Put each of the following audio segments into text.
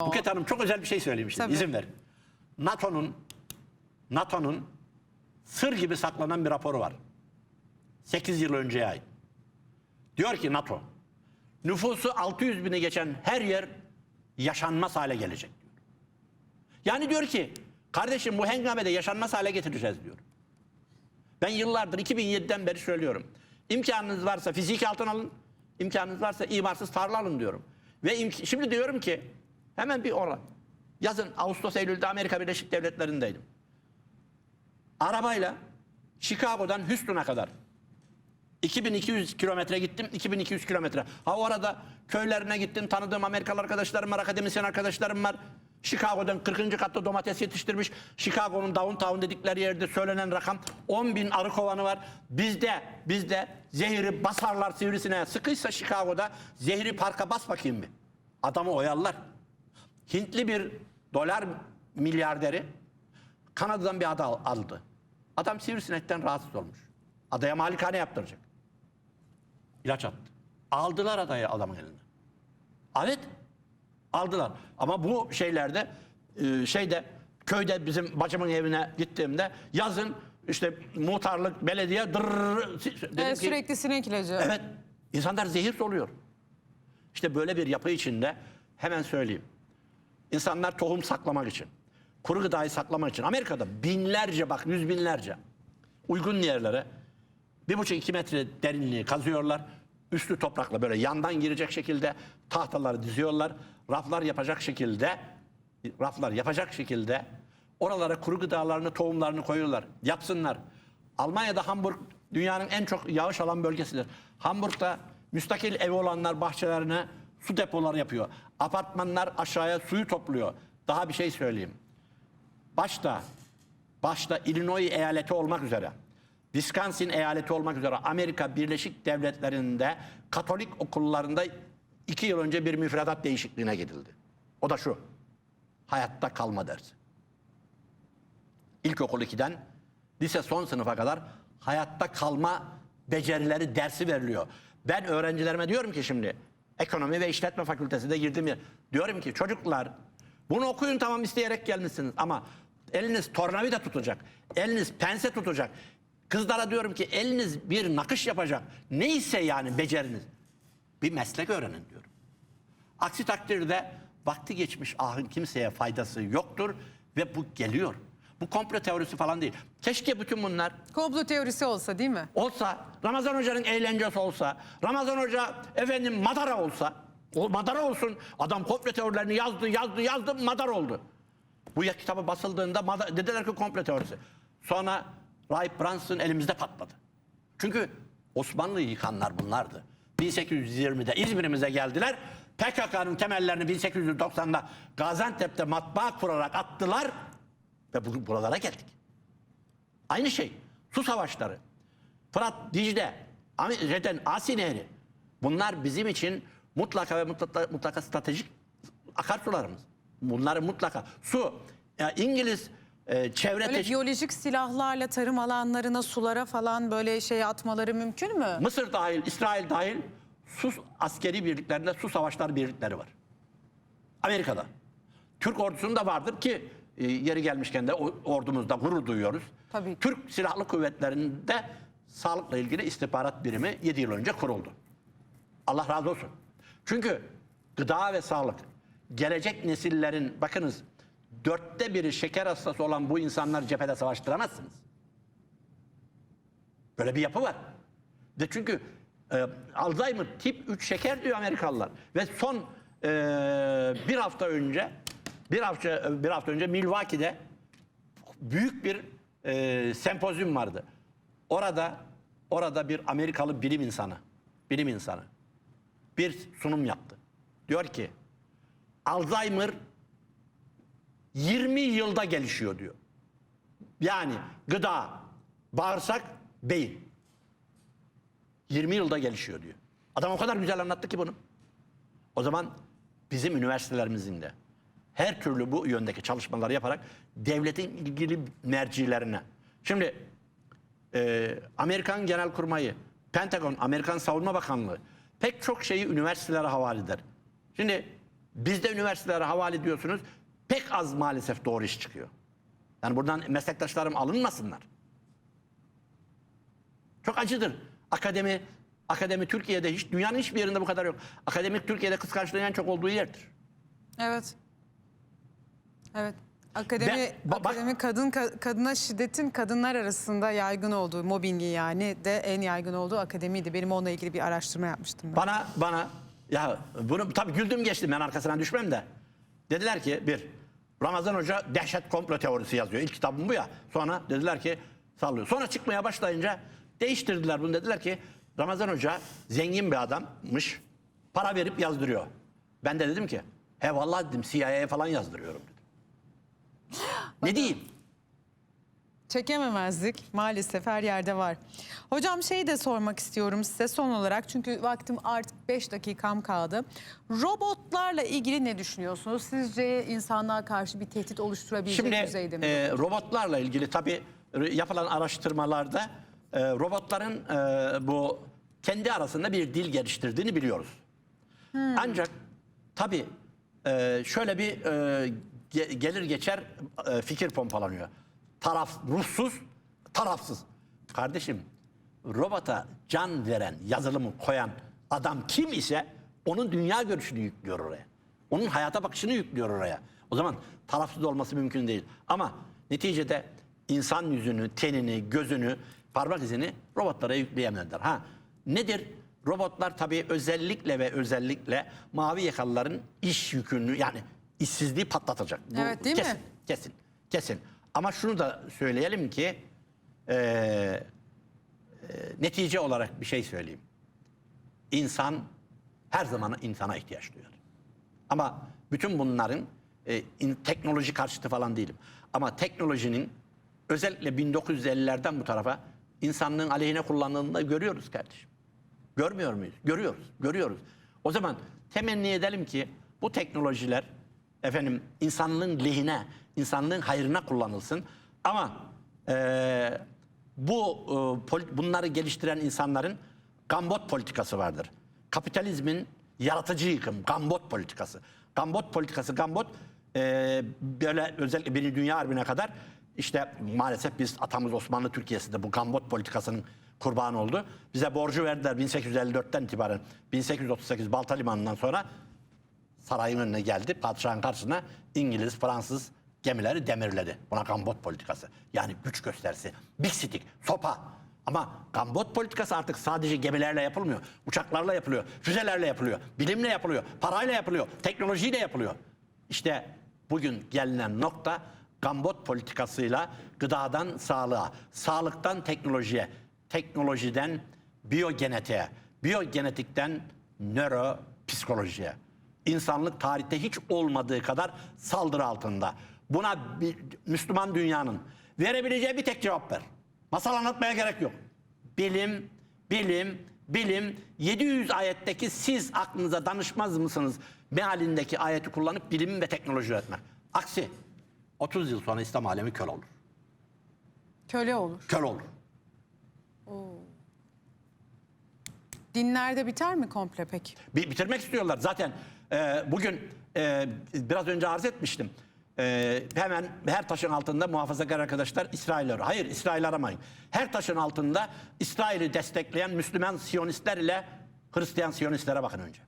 Buket Hanım çok özel bir şey söylemişti. Tabii. İzin verin. NATO'nun NATO'nun sır gibi saklanan bir raporu var. 8 yıl önceye ait. Diyor ki NATO, nüfusu 600 bini geçen her yer yaşanmaz hale gelecek diyor. Yani diyor ki, kardeşim bu hengamede yaşanmaz hale getireceğiz diyor. Ben yıllardır 2007'den beri söylüyorum. İmkanınız varsa fiziki altın alın, imkanınız varsa imarsız tarla alın diyorum. Ve şimdi diyorum ki hemen bir oran. Yazın Ağustos Eylül'de Amerika Birleşik Devletleri'ndeydim. Arabayla Chicago'dan Houston'a kadar 2200 kilometre gittim, 2200 kilometre. Ha o arada köylerine gittim, tanıdığım Amerikalı arkadaşlarım var, akademisyen arkadaşlarım var. Chicago'dan 40. katta domates yetiştirmiş. Chicago'nun downtown dedikleri yerde söylenen rakam 10 bin arı kovanı var. Bizde, bizde zehri basarlar sivrisine. Sıkıysa Chicago'da zehri parka bas bakayım bir. Adamı oyarlar. Hintli bir dolar milyarderi Kanada'dan bir ada al- aldı. Adam sivrisinekten rahatsız olmuş. Adaya malikane yaptıracak. İlaç attı. Aldılar adayı adamın elinden. Evet. Aldılar. Ama bu şeylerde e, şeyde köyde bizim bacımın evine gittiğimde yazın işte muhtarlık, belediye dırrrr, dedim Evet, ki, sürekli sinek ilacı. Evet. insanlar zehir soluyor. İşte böyle bir yapı içinde hemen söyleyeyim. İnsanlar tohum saklamak için, kuru gıdayı saklamak için Amerika'da binlerce bak yüz binlerce uygun yerlere bir buçuk iki metre derinliği kazıyorlar. Üstü toprakla böyle yandan girecek şekilde tahtaları diziyorlar. Raflar yapacak şekilde raflar yapacak şekilde oralara kuru gıdalarını, tohumlarını koyuyorlar. Yapsınlar. Almanya'da Hamburg dünyanın en çok yağış alan bölgesidir. Hamburg'da müstakil evi olanlar bahçelerine su depoları yapıyor. Apartmanlar aşağıya suyu topluyor. Daha bir şey söyleyeyim. Başta başta Illinois eyaleti olmak üzere Wisconsin eyaleti olmak üzere Amerika Birleşik Devletleri'nde Katolik okullarında iki yıl önce bir müfredat değişikliğine gidildi. O da şu. Hayatta kalma dersi. İlkokul 2'den lise son sınıfa kadar hayatta kalma becerileri dersi veriliyor. Ben öğrencilerime diyorum ki şimdi ekonomi ve işletme fakültesinde girdim ya. Diyorum ki çocuklar bunu okuyun tamam isteyerek gelmişsiniz ama eliniz tornavida tutacak. Eliniz pense tutacak. Kızlara diyorum ki eliniz bir nakış yapacak. Neyse yani beceriniz. Bir meslek öğrenin diyorum. Aksi takdirde vakti geçmiş ahın kimseye faydası yoktur ve bu geliyor. Bu komplo teorisi falan değil. Keşke bütün bunlar Komplo teorisi olsa değil mi? olsa, Ramazan Hoca'nın eğlencesi olsa, Ramazan Hoca efendim madara olsa, o madara olsun. Adam komplo teorilerini yazdı, yazdı, yazdı, madar oldu. Bu ya kitabı basıldığında mada- dediler ki komplo teorisi. Sonra Rahip Brunson elimizde patladı. Çünkü Osmanlı'yı yıkanlar bunlardı. 1820'de İzmir'imize geldiler. PKK'nın temellerini 1890'da Gaziantep'te matbaa kurarak attılar ve bu- buralara geldik. Aynı şey. Su savaşları. Fırat, Dicle, Reden, Asi Nehri. Bunlar bizim için mutlaka ve mutlaka, mutlaka stratejik akarsularımız. Bunları mutlaka. Su, ya İngiliz e, çevre Böyle biyolojik silahlarla tarım alanlarına, sulara falan böyle şey atmaları mümkün mü? Mısır dahil, İsrail dahil su askeri birliklerinde su savaşlar birlikleri var. Amerika'da. Türk ordusunda vardır ki e, yeri gelmişken de ordumuzda gurur duyuyoruz. Tabii. Türk Silahlı Kuvvetleri'nde sağlıkla ilgili istihbarat birimi 7 yıl önce kuruldu. Allah razı olsun. Çünkü gıda ve sağlık gelecek nesillerin bakınız dörtte biri şeker hastası olan bu insanlar cephede savaştıramazsınız. Böyle bir yapı var. De çünkü e, Alzheimer tip 3 şeker diyor Amerikalılar. Ve son e, bir hafta önce bir hafta bir hafta önce Milwaukee'de büyük bir e, sempozyum vardı. Orada orada bir Amerikalı bilim insanı, bilim insanı bir sunum yaptı. Diyor ki Alzheimer 20 yılda gelişiyor diyor. Yani gıda, bağırsak, beyin. 20 yılda gelişiyor diyor. Adam o kadar güzel anlattı ki bunu. O zaman bizim üniversitelerimizin de her türlü bu yöndeki çalışmaları yaparak devletin ilgili mercilerine. Şimdi e, Amerikan Genelkurmayı, Pentagon, Amerikan Savunma Bakanlığı pek çok şeyi üniversitelere havale eder. Şimdi Biz de üniversitelere havale ediyorsunuz. Pek az maalesef doğru iş çıkıyor. Yani buradan meslektaşlarım alınmasınlar. Çok acıdır. Akademi akademi Türkiye'de hiç dünyanın hiçbir yerinde bu kadar yok. Akademik Türkiye'de kıskançlığın en çok olduğu yerdir. Evet. Evet. Akademi, ba- bak- akademi kadın ka- kadına şiddetin kadınlar arasında yaygın olduğu, mobbingin yani de en yaygın olduğu akademiydi. Benim onunla ilgili bir araştırma yapmıştım ben. Bana bana ya bunu tabii güldüm geçtim ben arkasından düşmem de. Dediler ki bir Ramazan Hoca dehşet komplo teorisi yazıyor. İlk kitabım bu ya. Sonra dediler ki sallıyor. Sonra çıkmaya başlayınca değiştirdiler bunu. Dediler ki Ramazan Hoca zengin bir adammış. Para verip yazdırıyor. Ben de dedim ki he vallahi dedim CIA'ya falan yazdırıyorum dedim. Ne diyeyim? Çekememezlik maalesef her yerde var. Hocam şey de sormak istiyorum size son olarak çünkü vaktim artık 5 dakikam kaldı. Robotlarla ilgili ne düşünüyorsunuz? Sizce insanlığa karşı bir tehdit oluşturabilecek Şimdi düzeyde mi? e, robotlarla ilgili tabii yapılan araştırmalarda e, robotların e, bu kendi arasında bir dil geliştirdiğini biliyoruz. Ancak tabii e, şöyle bir e, ge- gelir geçer e, fikir pompalanıyor. Taraf ruhsuz, tarafsız. Kardeşim robota can veren, yazılımı koyan adam kim ise onun dünya görüşünü yüklüyor oraya. Onun hayata bakışını yüklüyor oraya. O zaman tarafsız olması mümkün değil. Ama neticede insan yüzünü, tenini, gözünü, parmak izini robotlara yükleyemediler. Ha nedir? Robotlar tabii özellikle ve özellikle mavi yakalıların iş yükünü yani işsizliği patlatacak. Bu Evet, değil mi? kesin, Kesin, kesin. Ama şunu da söyleyelim ki eee, eee, netice olarak bir şey söyleyeyim. İnsan her zaman insana ihtiyaç duyar. Ama bütün bunların e, in- teknoloji karşıtı falan değilim. Ama teknolojinin özellikle 1950'lerden bu tarafa insanlığın aleyhine kullanıldığını görüyoruz kardeşim. Görmüyor muyuz? Görüyoruz, görüyoruz. O zaman temenni edelim ki bu teknolojiler efendim insanlığın lehine, insanlığın hayrına kullanılsın. Ama eee, bu e, bunları geliştiren insanların gambot politikası vardır. Kapitalizmin yaratıcı yıkım, gambot politikası. Gambot politikası, gambot eee, böyle özellikle Birinci Dünya Harbi'ne kadar işte maalesef biz atamız Osmanlı Türkiye'sinde bu gambot politikasının kurbanı oldu. Bize borcu verdiler 1854'ten itibaren 1838 Balta Limanı'ndan sonra sarayın önüne geldi. Padişahın karşısına İngiliz, Fransız gemileri demirledi. Buna gambot politikası. Yani güç gösterisi. Big stick, sopa. Ama gambot politikası artık sadece gemilerle yapılmıyor. Uçaklarla yapılıyor, füzelerle yapılıyor, bilimle yapılıyor, parayla yapılıyor, teknolojiyle yapılıyor. İşte bugün gelinen nokta gambot politikasıyla gıdadan sağlığa, sağlıktan teknolojiye, teknolojiden biyogenetiğe, biyogenetikten nöropsikolojiye. İnsanlık tarihte hiç olmadığı kadar saldırı altında. Buna bir, Müslüman dünyanın verebileceği bir tek cevap ver. Masal anlatmaya gerek yok. Bilim, bilim, bilim 700 ayetteki siz aklınıza danışmaz mısınız mealindeki ayeti kullanıp bilim ve teknoloji üretmek. Aksi 30 yıl sonra İslam alemi köl olur. Köle olur. Köl olur. Dinlerde biter mi komple peki? Bi- bitirmek istiyorlar. Zaten e, bugün e, biraz önce arz etmiştim. E, hemen her taşın altında muhafazakar arkadaşlar İsrail arıyor. Hayır İsrail aramayın. Her taşın altında İsrail'i destekleyen Müslüman Siyonistler ile Hristiyan Siyonistlere bakın önce.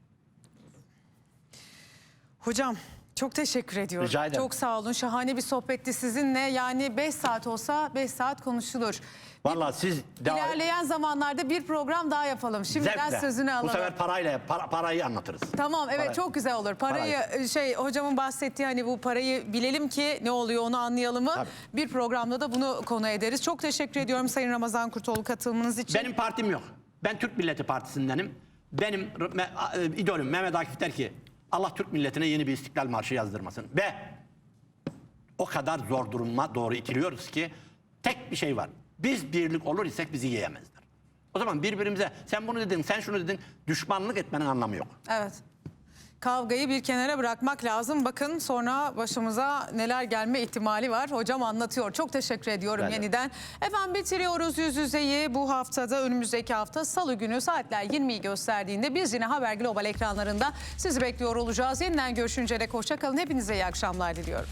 Hocam çok teşekkür ediyorum. Rica ederim. Çok sağ olun. Şahane bir sohbetti sizinle. Yani 5 saat olsa 5 saat konuşulur. Vallahi siz devam- İlerleyen zamanlarda bir program daha yapalım. Şimdiden zevkle. sözünü alalım. Bu sefer parayla para- parayı anlatırız. Tamam evet Para- çok güzel olur. Parayı e, şey hocamın bahsettiği hani bu parayı bilelim ki ne oluyor onu anlayalım mı? Tabii. Bir programda da bunu konu ederiz. Çok teşekkür ediyorum Sayın Ramazan Kurtoğlu katılımınız için. Benim partim yok. Ben Türk Milleti Partisi'ndenim. Benim me- a- e, idolüm Mehmet Akif der ki Allah Türk milletine yeni bir istiklal marşı yazdırmasın. Ve o kadar zor duruma doğru itiliyoruz ki tek bir şey var. Biz birlik olur isek bizi yiyemezler. O zaman birbirimize sen bunu dedin, sen şunu dedin düşmanlık etmenin anlamı yok. Evet. Kavgayı bir kenara bırakmak lazım. Bakın sonra başımıza neler gelme ihtimali var. Hocam anlatıyor. Çok teşekkür ediyorum Ben de. yeniden. Efendim bitiriyoruz yüz yüzeyi. Bu haftada önümüzdeki hafta salı günü saatler 20'yi gösterdiğinde biz yine Haber Global ekranlarında sizi bekliyor olacağız. Yeniden görüşünceye dek hoşça kalın. Hepinize iyi akşamlar diliyorum.